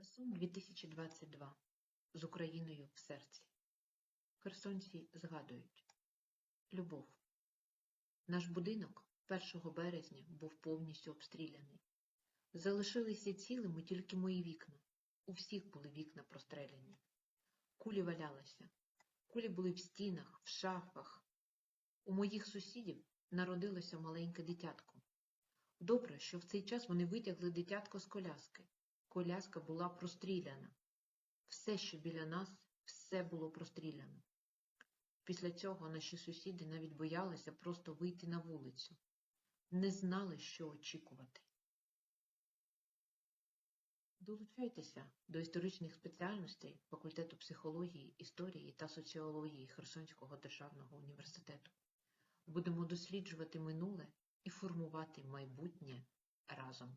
Херсон 2022 з Україною в серці. Херсонці згадують. Любов. Наш будинок 1 березня був повністю обстріляний. Залишилися цілими тільки мої вікна. У всіх були вікна простреляні. Кулі валялися. Кулі були в стінах, в шафах. У моїх сусідів народилося маленьке дитятко. Добре, що в цей час вони витягли дитятко з коляски. Коляска була простріляна. Все, що біля нас, все було простріляно. Після цього наші сусіди навіть боялися просто вийти на вулицю. Не знали, що очікувати. Долучайтеся до історичних спеціальностей факультету психології, історії та соціології Херсонського державного університету. Будемо досліджувати минуле і формувати майбутнє разом.